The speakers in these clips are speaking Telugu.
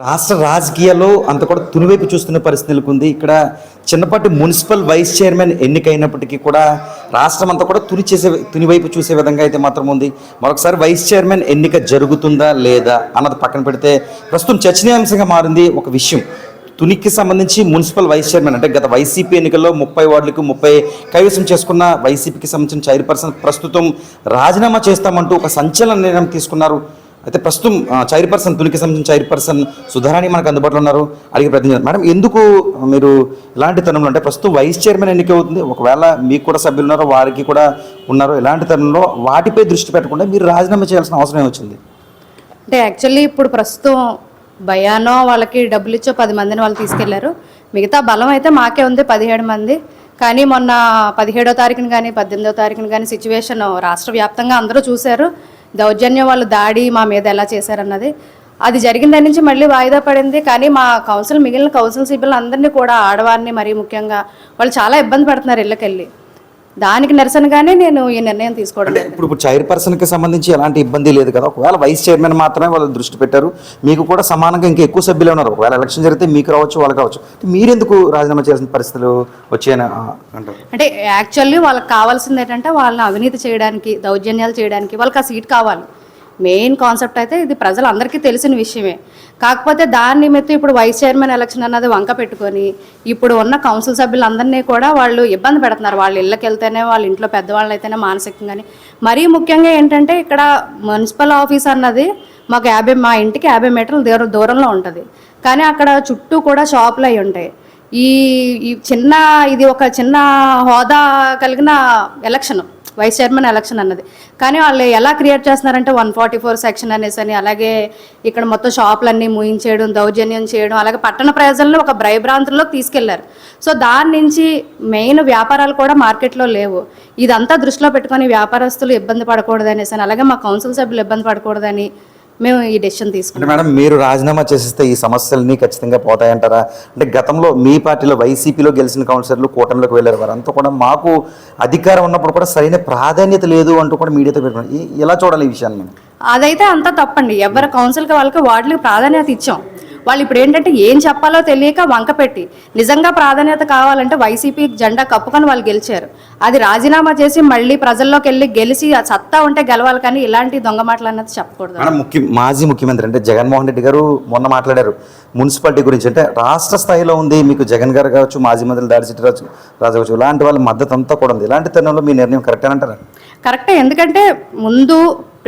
రాష్ట్ర రాజకీయాల్లో అంత కూడా తునివైపు చూస్తున్న పరిస్థితి నెలకొంది. ఇక్కడ చిన్నపాటి మున్సిపల్ వైస్ చైర్మన్ ఎన్నికైనప్పటికీ కూడా రాష్ట్రం అంతా కూడా తుని చేసే తునివైపు చూసే విధంగా అయితే మాత్రం ఉంది. మరొకసారి వైస్ చైర్మన్ ఎన్నిక జరుగుతుందా లేదా అన్నది పక్కన పెడితే ప్రస్తుతం చర్చనీయాంశంగా మారింది ఒక విషయం. తునికి సంబంధించి మున్సిపల్ వైస్ చైర్మన్ అంటే గత వైసీపీ ఎన్నికల్లో ముప్పై వార్డులకు ముప్పై కైవసం చేసుకున్న వైసీపీకి సంబంధించిన చైర్పర్సన్ ప్రస్తుతం రాజీనామా చేస్తామంటూ ఒక సంచలన నిర్ణయం తీసుకున్నారు. అయితే ప్రస్తుతం చైర్ పర్సన్ తునికి సంబంధించిన చైర్ పర్సన్ సుధారాణి మనకు అందుబాటులో ఉన్నారు. అడిగి ప్రయత్నించారు మేడం ఎందుకు మీరు ఇలాంటి తరుణంలో అంటే ప్రస్తుతం వైస్ చైర్మన్ ఎన్నిక అవుతుంది ఒకవేళ మీకు కూడా సభ్యులు ఉన్నారో వారికి కూడా ఉన్నారో ఇలాంటి తరుణంలో వాటిపై దృష్టి పెట్టకుండా మీరు రాజీనామా చేయాల్సిన అవసరం ఏమొచ్చింది? అంటే యాక్చువల్లీ ఇప్పుడు ప్రస్తుతం భయానో వాళ్ళకి డబ్బులు ఇచ్చో పది మందిని వాళ్ళు తీసుకెళ్ళారు. మిగతా బలం అయితే మాకే ఉంది పదిహేడు మంది. కానీ మొన్న పదిహేడో తారీఖున కానీ పద్దెనిమిదో తారీఖున కానీ సిచ్యువేషన్ రాష్ట్ర వ్యాప్తంగా అందరూ చూశారు. దౌర్జన్యం వాళ్ళు దాడి మా మీద ఎలా చేశారన్నది. అది జరిగిన దాని నుంచి మళ్ళీ వాయిదా పడింది. కానీ మా కౌన్సిల్ మిగిలిన కౌన్సిల్ సభ్యులు అందరినీ కూడా ఆడవారిని మరీ ముఖ్యంగా వాళ్ళు చాలా ఇబ్బంది పడుతున్నారు ఇళ్ళకెళ్ళి. దానికి నిరసనగానే నేను ఈ నిర్ణయం తీసుకోవడం అంటే ఇప్పుడు ఇప్పుడు చైర్పర్సన్కి సంబంధించి ఎలాంటి ఇబ్బంది లేదు కదా. ఒకవేళ వైస్ చైర్మన్ మాత్రమే వాళ్ళు దృష్టి పెట్టారు. మీకు కూడా సమానంగా ఇంకా ఎక్కువ సభ్యులే ఉన్నారు. ఒకవేళ ఎలక్షన్ జరిగితే మీకు రావచ్చు వాళ్ళకి రావచ్చు. మీరెందుకు రాజీనామా చేయాల్సిన పరిస్థితులు వచ్చాయని అంటారు? అంటే యాక్చువల్లీ వాళ్ళకి కావాల్సింది ఏంటంటే వాళ్ళని అవినీతి చేయడానికి దౌర్జన్యాలు చేయడానికి వాళ్ళకి ఆ సీట్ కావాలి. మెయిన్ కాన్సెప్ట్ అయితే ఇది ప్రజలందరికీ తెలిసిన విషయమే. కాకపోతే దాని నిమిత్తం ఇప్పుడు వైస్ చైర్మన్ ఎలక్షన్ అన్నది వంక పెట్టుకొని ఇప్పుడు ఉన్న కౌన్సిల్ సభ్యులందరినీ కూడా వాళ్ళు ఇబ్బంది పెడుతున్నారు. వాళ్ళ ఇళ్ళకి వెళ్తేనే వాళ్ళ ఇంట్లో పెద్దవాళ్ళు అయితేనే మానసికంగాని మరీ ముఖ్యంగా ఏంటంటే ఇక్కడ మున్సిపల్ ఆఫీస్ అన్నది మాకు యాభై మా ఇంటికి యాభై మీటర్ల దూరం దూరంలో ఉంటుంది. కానీ అక్కడ చుట్టూ కూడా షాపులు అయి ఉంటాయి. ఈ ఈ చిన్న ఇది ఒక చిన్న హోదా కలిగిన ఎలక్షన్. వైస్ చైర్మన్ ఎలక్షన్ అన్నది. కానీ వాళ్ళు ఎలా క్రియేట్ చేస్తున్నారంటే వన్ ఫార్టీ ఫోర్ సెక్షన్ అనేసి అని అలాగే ఇక్కడ మొత్తం షాపులన్నీ మూయించేయడం దౌర్జన్యం చేయడం అలాగే పట్టణ ప్రజలను ఒక భయభ్రాంతుల్లోకి తీసుకెళ్ళారు. సో దాని నుంచి మెయిన్ వ్యాపారాలు కూడా మార్కెట్లో లేవు. ఇదంతా దృష్టిలో పెట్టుకొని వ్యాపారస్తులు ఇబ్బంది పడకూడదు అనేసి అని అలాగే మా కౌన్సిల్ సభ్యులు ఇబ్బంది పడకూడదని మేము ఈ డెసిషన్ తీసుకున్నాం. అంటే మేడం మీరు రాజీనామా చేసేస్తే ఈ సమస్యలన్నీ ఖచ్చితంగా పోతాయంటారా? అంటే గతంలో మీ పార్టీలో వైసీపీలో గెలిచిన కౌన్సిలర్లు కూటమిలోకి వెళ్ళారు వారంతా కూడా మాకు అధికారం ఉన్నప్పుడు కూడా సరైన ప్రాధాన్యత లేదు అంటూ కూడా మీడియాతో పెట్టుకున్నారు. ఎలా చూడాలి ఈ విషయాన్ని? అదైతే అంతా తప్పండి. ఎవరి కౌన్సిల్కి వాళ్ళకి వాటికి ప్రాధాన్యత ఇచ్చాం. వాళ్ళు ఇప్పుడు ఏంటంటే ఏం చెప్పాలో తెలియక వంక పెట్టి నిజంగా ప్రాధాన్యత కావాలంటే వైసీపీ జెండా కప్పుకొని వాళ్ళు గెలిచారు. అది రాజీనామా చేసి మళ్ళీ ప్రజల్లోకి వెళ్ళి గెలిచి ఆ సత్తా ఉంటే గెలవాలి కానీ ఇలాంటి దొంగ మాటలు అన్నది చెప్పకూడదు ముఖ్య మాజీ ముఖ్యమంత్రి అంటే జగన్మోహన్ రెడ్డి గారు మొన్న మాట్లాడారు. మున్సిపాలిటీ గురించి అంటే రాష్ట్ర స్థాయిలో ఉంది మీకు జగన్ గారు కావచ్చు మాజీ మంత్రులు దాడిసిట్టి రాజు రాజు కావచ్చు ఇలాంటి వాళ్ళ మద్దతు అంతా కూడా ఉంది. ఇలాంటి తరుణంలో మీ నిర్ణయం కరెక్ట్ అంటారా కరెక్టే ఎందుకంటే ముందు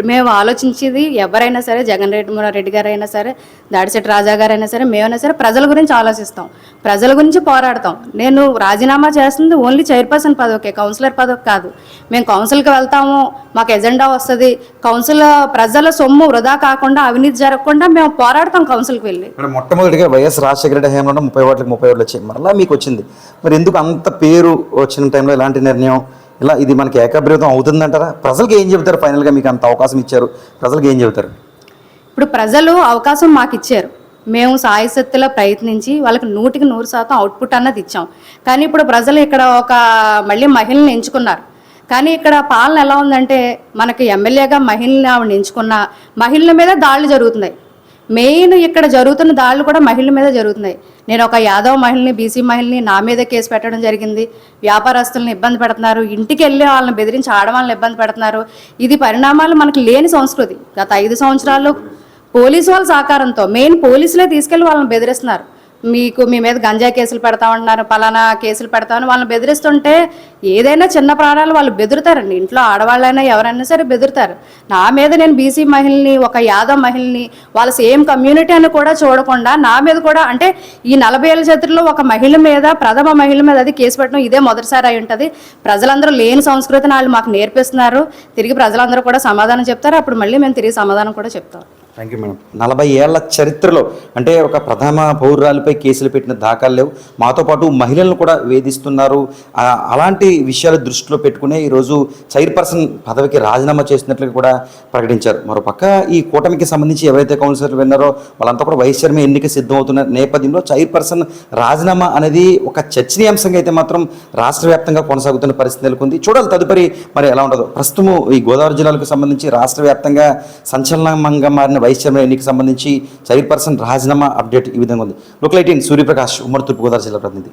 మేము ఆలోచించేది ఎవరైనా సరే జగన్ రెడ్డి రెడ్డి గారు అయినా సరే దాడిశెట్టి రాజా గారు అయినా సరే మేమైనా సరే ప్రజల గురించి ఆలోచిస్తాం. ప్రజల గురించి పోరాడతాం. నేను రాజీనామా చేస్తుంది ఓన్లీ చైర్పర్సన్ పదవికే కౌన్సిలర్ పదవి కాదు. మేము కౌన్సిల్కి వెళ్తాము మాకు ఎజెండా వస్తుంది. కౌన్సిల్ ప్రజల సొమ్ము వృధా కాకుండా అవినీతి జరగకుండా మేము పోరాడతాం కౌన్సిల్కి వెళ్ళి. మొట్టమొదటిగా వైఎస్ రాజశేఖర రెడ్డి హయాంలో ముప్పై ఓట్లకి ముప్పై ఓట్లు వచ్చాయి మరలా మీకు వచ్చింది మరి ఎందుకు అంత పేరు వచ్చిన టైంలో ఇలాంటి నిర్ణయం ఇలా ఇది మనకి ఏకాభిప్రాయం అవుతుందంటారా? ప్రజలకు ఏం చెబుతారు ఫైనల్గా మీకు అంత అవకాశం ఇచ్చారు? ప్రజలకు ఏం చెబుతారు? ఇప్పుడు ప్రజలు అవకాశం మాకు ఇచ్చారు. మేము సాయశక్తిలో ప్రయత్నించి వాళ్ళకి నూటికి నూరు శాతం అవుట్పుట్ అన్నది ఇచ్చాం. కానీ ఇప్పుడు ప్రజలు ఇక్కడ ఒక మళ్ళీ మహిళని ఎంచుకున్నారు. కానీ ఇక్కడ పాలన ఎలా ఉందంటే మనకి ఎమ్మెల్యేగా మహిళని ఆవిడ ఎంచుకున్న మహిళల మీద దాడులు జరుగుతున్నాయి. మెయిన్ ఇక్కడ జరుగుతున్న దాడులు కూడా మహిళల మీద జరుగుతున్నాయి. నేను ఒక యాదవ్ మహిళని బీసీ మహిళని నా మీద కేసు పెట్టడం జరిగింది. వ్యాపారస్తులను ఇబ్బంది పెడుతున్నారు. ఇంటికి వెళ్ళి వాళ్ళని బెదిరించి ఆడవాళ్ళని ఇబ్బంది పెడుతున్నారు. ఇది పరిణామాలు మనకి లేని సంస్కృతి. గత ఐదు సంవత్సరాల్లో పోలీసు వాళ్ళ సహకారంతో మెయిన్ పోలీసులే తీసుకెళ్ళి వాళ్ళని బెదిరిస్తున్నారు. మీకు మీ మీద గంజా కేసులు పెడతామంటున్నారు పలానా కేసులు పెడతామని వాళ్ళని బెదిరిస్తుంటే ఏదైనా చిన్న ప్రాణాలు వాళ్ళు బెదురుతారండి. ఇంట్లో ఆడవాళ్ళైనా ఎవరైనా సరే బెదురుతారు. నా మీద నేను బీసీ మహిళని ఒక యాదవ్ మహిళని వాళ్ళ సేమ్ కమ్యూనిటీ అని కూడా చూడకుండా నా మీద కూడా అంటే ఈ నలభై ఏళ్ళ చరిత్రలో ఒక మహిళ మీద ప్రథమ మహిళ మీద అది కేసు పెట్టడం ఇదే మొదటిసారి అయి ఉంటుంది. ప్రజలందరూ లేని సంస్కృతిని వాళ్ళు మాకు నేర్పిస్తున్నారు. తిరిగి ప్రజలందరూ కూడా సమాధానం చెప్తారు. అప్పుడు మళ్ళీ మేము తిరిగి సమాధానం కూడా చెప్తాం. థ్యాంక్ యూ మేడం నలభై ఏళ్ళ చరిత్రలో అంటే ఒక ప్రథమ పౌరురాలపై కేసులు పెట్టిన దాఖలు లేవు. మాతో పాటు మహిళలను కూడా వేధిస్తున్నారు. అలాంటి విషయాలు దృష్టిలో పెట్టుకునే ఈరోజు చైర్పర్సన్ పదవికి రాజీనామా చేసినట్లు కూడా ప్రకటించారు. మరోపక్క ఈ కూటమికి సంబంధించి ఎవరైతే కౌన్సిలర్లు విన్నారో వాళ్ళంతా కూడా వైస్ చైర్మన్ ఎన్నిక సిద్ధమవుతున్న నేపథ్యంలో చైర్పర్సన్ రాజీనామా అనేది ఒక చర్చనీయాంశంగా అయితే మాత్రం రాష్ట్ర వ్యాప్తంగా కొనసాగుతున్న పరిస్థితి నెలకొంది. చూడాలి తదుపరి మరి ఎలా ఉండదు ప్రస్తుతం ఈ గోదావరి జిల్లాలకు సంబంధించి రాష్ట్ర వ్యాప్తంగా సంచలనంగా మారిన వైస్ చైర్మన్ ఎన్నికకి సంబంధించి చైర్పర్సన్ రాజీనామా అప్డేట్ ఈ విధంగా ఉంది. లోకల్ ఎయిటీన్ సూర్యప్రకాష్ ఉమ్మడి తూర్పుగోదావరి జిల్లా ప్రతినిధి.